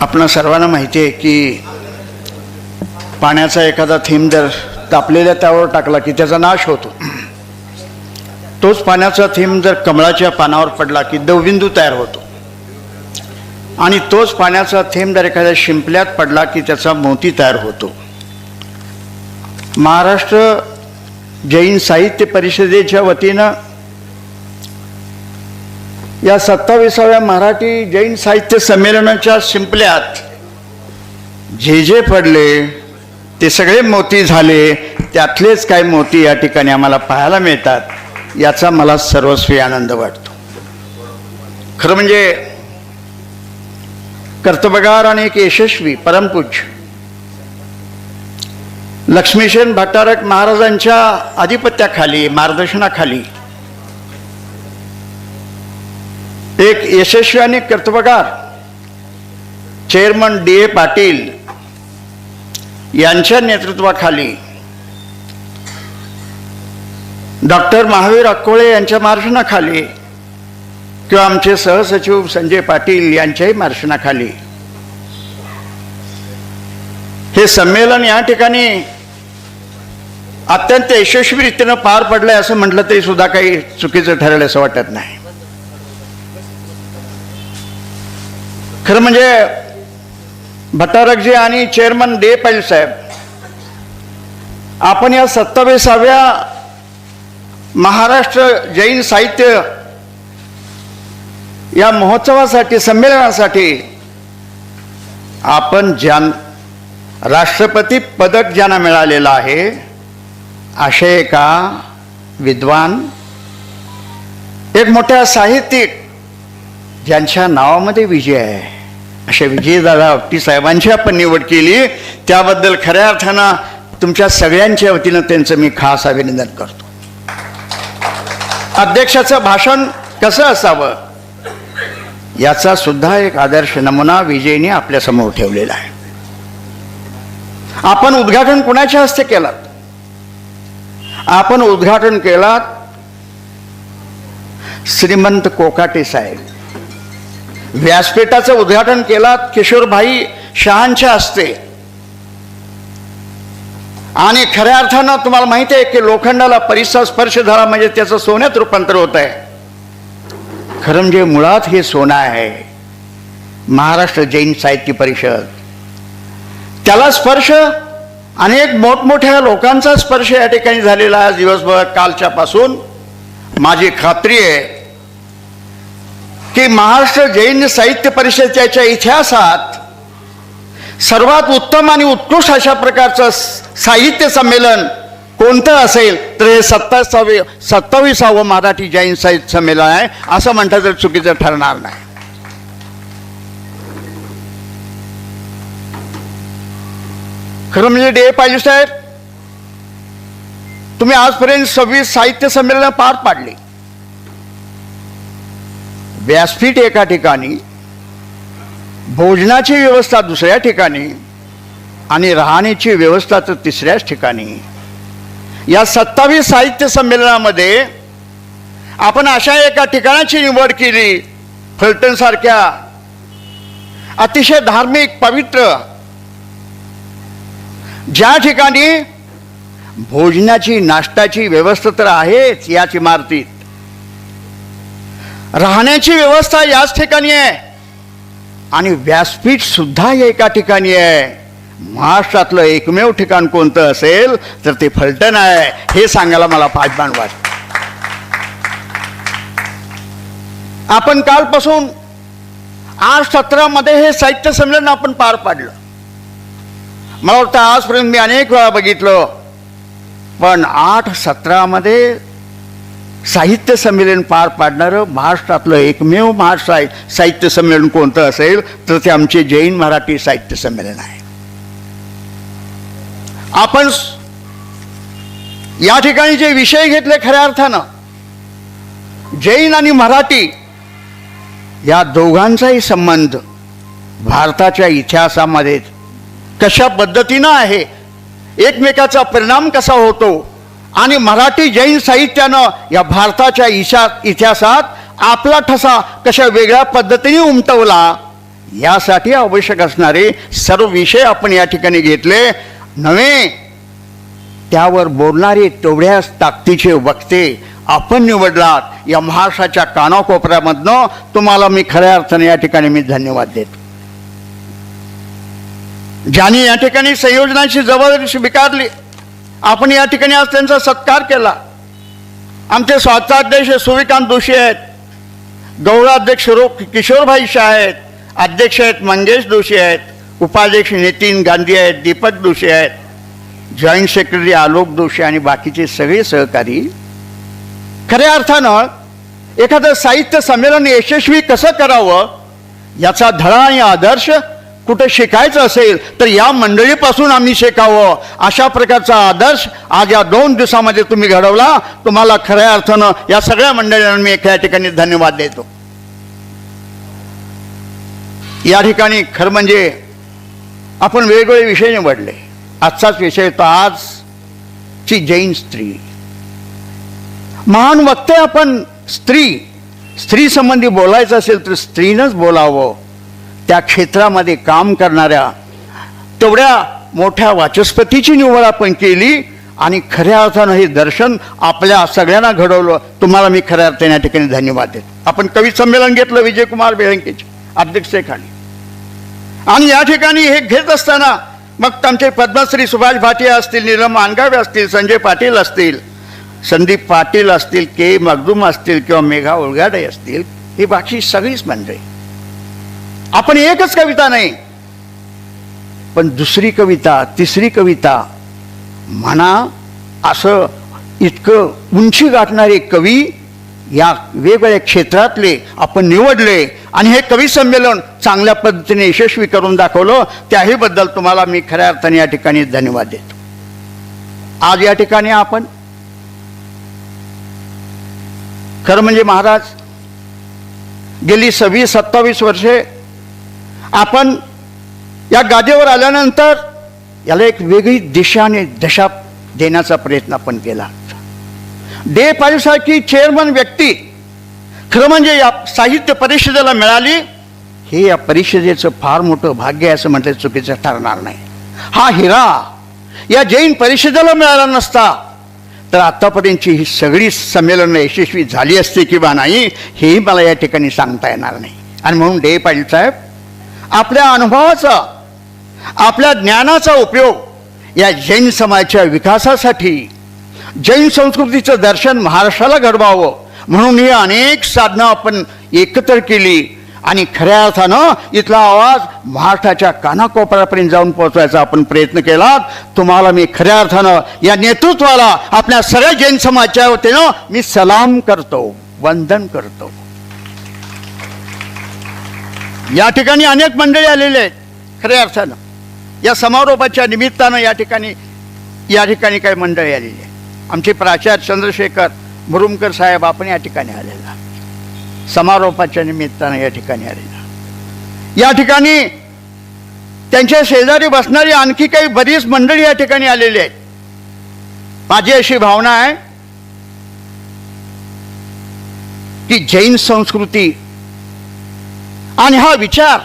आपणा सर्वांना माहिती आहे की पाण्याचा एखादा थेंब जर तापलेल्या त्यावर टाकला की त्याचा नाश होतो. तोच पाण्याचा थेंब जर कमळाच्या पानावर पडला की दवबिंदू तयार होतो. आणि तोच पाण्याचा थेंब जर एखाद्या शिंपल्यात पडला की त्याचा मोती तयार होतो. महाराष्ट्र जैन साहित्य परिषदेच्या वतीनं या सत्ताविसाव्या मराठी जैन साहित्य संमेलनाच्या शिंपल्यात जे जे पडले ते सगळे मोती झाले त्यातलेच काही मोती या ठिकाणी आम्हाला पाहायला मिळतात याचा मला सर्वस्वी आनंद वाटतो. खरं म्हणजे कर्तबगार आणि एक यशस्वी परमपूज लक्ष्मीसेन भट्टारक महाराजांच्या आधिपत्याखाली मार्गदर्शनाखाली एक यशस्वी आणि कर्तबगार चेअरमन डी ए पाटील यांच्या नेतृत्वाखाली डॉक्टर महावीर अक्कोळे यांच्या मार्शनाखाली किंवा आमचे सहसचिव संजय पाटील यांच्याही मार्शनाखाली हे संमेलन या ठिकाणी अत्यंत यशस्वी पार पडलंय असं म्हटलं तरी सुद्धा काही चुकीचं ठरेल असं वाटत नाही. खरं म्हणजे भट्टारकजी आणि चेअरमन डे पाटील साहेब आपण या सत्तावीसाव्या महाराष्ट्र जैन साहित्य या महोत्सवासाठी संमेलनासाठी आपण ज्यां राष्ट्रपती पदक ज्यांना मिळालेलं आहे असे एका विद्वान एक मोठ्या साहित्यिक ज्यांच्या नावामध्ये विजय आहे. अशा विजयदादा आपटी साहेबांची आपण निवड केली. त्याबद्दल खऱ्या अर्थानं तुमच्या सगळ्यांच्या वतीनं त्यांचं मी खास अभिनंदन करतो. अध्यक्षाचं भाषण कसं असावं? याचा सुद्धा एक आदर्श नमुना विजयने आपल्यासमोर ठेवलेला आहे. आपण उद्घाटन कुणाच्या हस्ते केलात आपण उद्घाटन केलात श्रीमंत कोकाटे साहेब. व्यासपीठाचं उद्घाटन केलात किशोरभाई शहांच्या हस्ते आणि खऱ्या अर्थानं तुम्हाला माहिती आहे की लोखंडाला परिसर स्पर्श झाला म्हणजे त्याचं सोन्यात रूपांतर होत आहे. खरं म्हणजे मुळात हे सोनं आहे. महाराष्ट्र जैन साहित्य परिषद. त्याला स्पर्श अनेक मोठमोठ्या लोकांचा स्पर्श या ठिकाणी झालेला आहे दिवसभर कालच्यापासून. माझी खात्री आहे की महाराष्ट्र जैन साहित्य परिषदेच्या इतिहासात सर्वात उत्तम आणि उत्कृष्ट अशा प्रकारचं साहित्य संमेलन कोणतं असेल तर हे सत्तावीसावे सत्तावीसावं मराठी जैन साहित्य संमेलन आहे. असं म्हणता तर चुकीचं ठरणार नाही. खरं म्हणजे डे पाहिजे साहेब तुम्ही आजपर्यंत सव्वीस साहित्य संमेलन पार पाडली. व्यासपीठ एका ठिकाणी भोजनाची व्यवस्था दुसऱ्या ठिकाणी आणि राहण्याची व्यवस्था तर तिसऱ्याच ठिकाणी. या सत्तावीस साहित्य संमेलनामध्ये आपण अशा एका ठिकाणाची निवड केली फलटणसारख्या अतिशय धार्मिक पवित्र ज्या ठिकाणी भोजनाची नाश्त्याची व्यवस्था तर आहेच याच इमारतीत. राहण्याची व्यवस्था याच ठिकाणी आहे. आणि व्यासपीठ सुद्धा एका ठिकाणी आहे. महाराष्ट्रातलं एकमेव ठिकाण कोणतं असेल तर ते फलटण आहे. हे सांगायला मला पाचबाण वाटत. आपण कालपासून आठ सत्रामध्ये हे साहित्य संमेलन आपण पार पाडलं. मला वाटतं आजपर्यंत मी अनेक वेळा बघितलं. पण आठ सत्रामध्ये साहित्य संमेलन पार पाडणारं महाराष्ट्रातलं एकमेव महाराष्ट्र साहित्य संमेलन कोणतं असेल तर ते आमचे जैन मराठी साहित्य संमेलन आहे. आपण या ठिकाणी जे विषय घेतले खऱ्या अर्थानं जैन आणि मराठी या दोघांचाही संबंध भारताच्या इतिहासामध्ये कशा पद्धतीनं आहे एकमेकाचा परिणाम कसा होतो आणि मराठी जैन साहित्यानं या भारताच्या इशा इतिहासात आपला ठसा कशा वेगळ्या पद्धतीने उमटवला यासाठी आवश्यक असणारे सर्व विषय आपण या ठिकाणी घेतले. नव्हे त्यावर बोलणारे तेवढ्याच ताकदीचे वक्ते आपण निवडलात. या महाराष्ट्राच्या कानाकोपऱ्यामधनं तुम्हाला मी खऱ्या अर्थाने या ठिकाणी मी धन्यवाद देतो. ज्यांनी या ठिकाणी संयोजनाची जबाबदारी स्वीकारली आपण या ठिकाणी आज त्यांचा सत्कार केला. आमचे स्वागताध्यक्ष सुविकांत जोशी आहेत. गौराध्यक्ष रो किशोरभाई शाह आहेत. अध्यक्ष आहेत मंगेश जोशी आहेत. उपाध्यक्ष नितीन गांधी आहेत दीपक जोशी आहेत. जॉईंट सेक्रेटरी आलोक जोशी आणि बाकीचे सगळे सहकारी. खऱ्या अर्थानं एखादं साहित्य संमेलन यशस्वी कसं करावं याचा धडा आणि आदर्श कुठे शिकायचं असेल तर या मंडळीपासून आम्ही शिकावं. अशा प्रकारचा आदर्श आज या दोन दिवसामध्ये तुम्ही घडवला. तुम्हाला खऱ्या अर्थानं या सगळ्या मंडळींना मी एका ठिकाणी धन्यवाद देतो. या ठिकाणी खरं म्हणजे आपण वेगवेगळे विषय निवडले. आजचाच विषय तो आजची जैन स्त्री. महान वक्ते आपण स्त्री स्त्री संबंधी बोलायचं असेल तर स्त्रीनंच बोलावं. त्या क्षेत्रामध्ये काम करणाऱ्या तेवढ्या मोठ्या वाचस्पतीची निवड आपण केली आणि खऱ्या अर्थानं हे दर्शन आपल्या सगळ्यांना घडवलं. तुम्हाला मी खऱ्या अर्थाने या ठिकाणी धन्यवाद देतो. आपण कवी संमेलन घेतलं विजयकुमार बेळंकेचे अध्यक्षतेखाली आणि या ठिकाणी हे घेत असताना मग आमचे पद्मश्री सुभाष भाटिया असतील नीलम मानगावे असतील संजय पाटील असतील संदीप पाटील असतील के मगदूम असतील किंवा मेघा उलगाडे असतील ही बाकी सगळीच मंडळी. आपण एकच कविता नाही पण दुसरी कविता तिसरी कविता म्हणा असं इतकं उंची गाठणारे कवी या वेगवेगळ्या क्षेत्रातले आपण निवडले आणि हे कवी संमेलन चांगल्या पद्धतीने यशस्वी करून दाखवलं त्याहीबद्दल तुम्हाला मी खऱ्या अर्थाने या ठिकाणी धन्यवाद देतो. आज या ठिकाणी आपण खरं म्हणजे महाराज गेली सव्वीस सत्तावीस वर्षे आपण या गादीवर आल्यानंतर याला एक वेगळी दिशा आणि दशा देण्याचा प्रयत्न आपण केला. डे पाटीलसारखी चेअरमन व्यक्ती खरं म्हणजे या साहित्य परिषदेला मिळाली हे या परिषदेचं फार मोठं भाग्य आहे असं म्हटलं चुकीचं ठरणार नाही. हा हिरा या जैन परिषदेला मिळाला नसता तर आत्तापर्यंतची ही सगळी संमेलनं यशस्वी झाली असते किंवा नाही हेही मला या ठिकाणी सांगता येणार नाही. आणि म्हणून डे पाटील साहेब आपल्या अनुभवाचा आपल्या ज्ञानाचा उपयोग या जैन समाजाच्या विकासासाठी जैन संस्कृतीचं दर्शन महाराष्ट्राला घडवावं म्हणून ही अनेक साधनं आपण एकत्र केली आणि खऱ्या अर्थानं इथला आवाज महाराष्ट्राच्या कानाकोपऱ्यापर्यंत जाऊन पोहोचवायचा आपण प्रयत्न केला तुम्हाला मी खऱ्या अर्थानं या नेतृत्वाला आपल्या सगळ्या जैन समाजाच्या वतीनं मी सलाम करतो वंदन करतो. या ठिकाणी अनेक मंडळी आलेले आहेत. खऱ्या अर्थानं. या समारोपाच्या निमित्तानं या ठिकाणी या ठिकाणी काही मंडळी आलेली आहे आमचे प्राचार्य चंद्रशेखर मुरुमकर साहेब आपण या ठिकाणी आलेला समारोपाच्या निमित्तानं या ठिकाणी आलेला या ठिकाणी त्यांच्या शेजारी बसणारी आणखी काही बरीच मंडळी या ठिकाणी आलेली आहेत. माझी अशी भावना आहे की जैन संस्कृती आणि हा विचार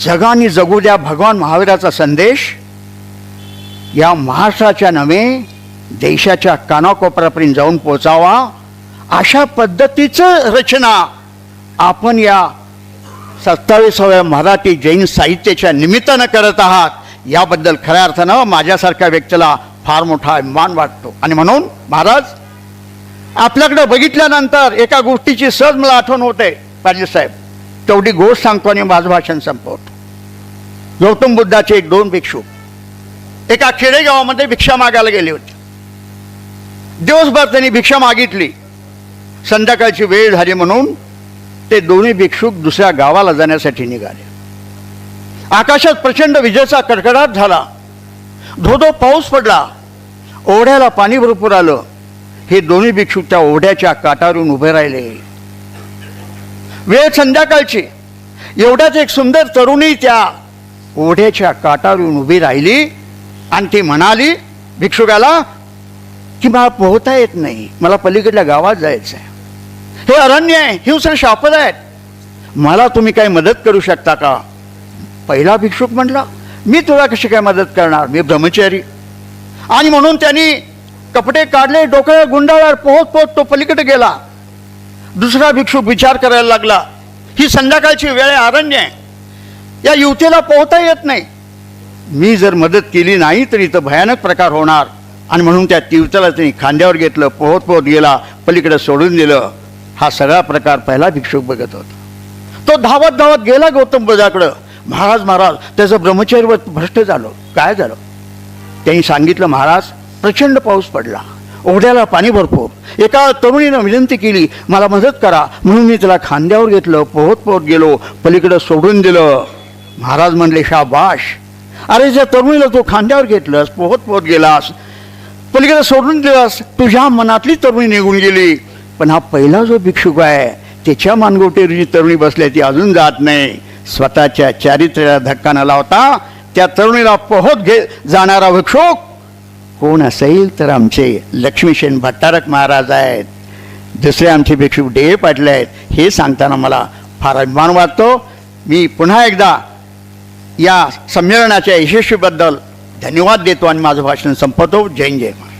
जगाने जगू द्या भगवान महावीराचा संदेश या महाराष्ट्राच्या नव्हे देशाच्या कानाकोपऱ्यापर्यंत जाऊन पोचावा अशा पद्धतीचं रचना आपण या सत्तावीसाव्या मराठी जैन साहित्याच्या निमित्तानं करत आहात. याबद्दल खऱ्या अर्थानं माझ्यासारख्या व्यक्तीला फार मोठा अभिमान वाटतो. आणि म्हणून महाराज आपल्याकडं बघितल्यानंतर एका गोष्टीची सहज मला आठवण होते. पाहिजे साहेब तेवढी गोष्ट सांगतो आणि माझं भाषण संपवतो. गौतम बुद्धाचे एक दोन भिक्षू एका खेडेगावामध्ये भिक्षा मागायला गेले होते. दिवसभर त्यांनी भिक्षा मागितली. संध्याकाळची वेळ झाली म्हणून ते दोन्ही भिक्षुक दुसऱ्या गावाला जाण्यासाठी निघाले. आकाशात प्रचंड विजेचा कडकडाट झाला. धोधो पाऊस पडला. ओढ्याला पाणी भरपूर आलं. हे दोन्ही भिक्षुक त्या ओढ्याच्या काठावरून उभे राहिले. वेळ संध्याकाळची. एवढ्याच एक सुंदर तरुणी त्या ओढ्याच्या काटावरून उभी राहिली आणि ती म्हणाली भिक्षुकाला की मला पोहता येत नाही. मला पलीकडल्या गावात जायचं आहे हे अरण्य आहे हिंस्र शापद आहेत. मला तुम्ही काही मदत करू शकता का? पहिला भिक्षुक म्हटला मी तुला कशी काय मदत करणार? मी ब्रह्मचारी. आणि म्हणून त्यांनी कपडे काढले डोक्याला गुंडाळा पोहत पोहत तो पलीकडे गेला. दुसरा भिक्षुक विचार करायला लागला. ही संध्याकाळची वेळ आहे अरण्य आहे. या युवतीला पोहता येत नाही. मी जर मदत केली नाही तर इथं भयानक प्रकार होणार. आणि म्हणून त्या तीर्थाला त्यांनी खांद्यावर घेतलं पोहत पोहत गेला पलीकडे सोडून दिलं. हा सगळा प्रकार पहिला भिक्षुक बघत होता. तो धावत धावत गेला गौतम बुद्धाकडं महाराज महाराज त्याचं ब्रह्मचर्य भ्रष्ट झालं. काय झालं? त्यांनी सांगितलं महाराज प्रचंड पाऊस पडला. ओढ्याला पाणी भरपूर. एका तरुणीनं विनंती केली मला मदत करा. म्हणून मी तिला खांद्यावर घेतलं पोहत पोहत गेलो पलीकडं सोडून दिलं. महाराज म्हणले शाबाश. अरे ज्या तरुणीला तू खांद्यावर घेतलंस पोहत पोहत गेलास पलीकडे सोडून दिलास तुझ्या मनातली तरुणी निघून गेली. पण हा पहिला जो भिक्षुक आहे त्याच्या मानगोटीवर जी तरुणी बसली आहे ती अजून जात नाही. स्वतःच्या चारित्र्याला धक्का न लावता त्या तरुणीला पोहत घे जाणारा भिक्षुक कोण असेल तर आमचे लक्ष्मीसेन भट्टारक महाराज आहेत. दुसरे आमचे भिक्षू डे पाटले आहेत. हे सांगताना मला फार अभिमान वाटतो. मी पुन्हा एकदा या संमेलनाच्या यशस्वीबद्दल धन्यवाद देतो आणि माझं भाषण संपवतो. जय जय महाराज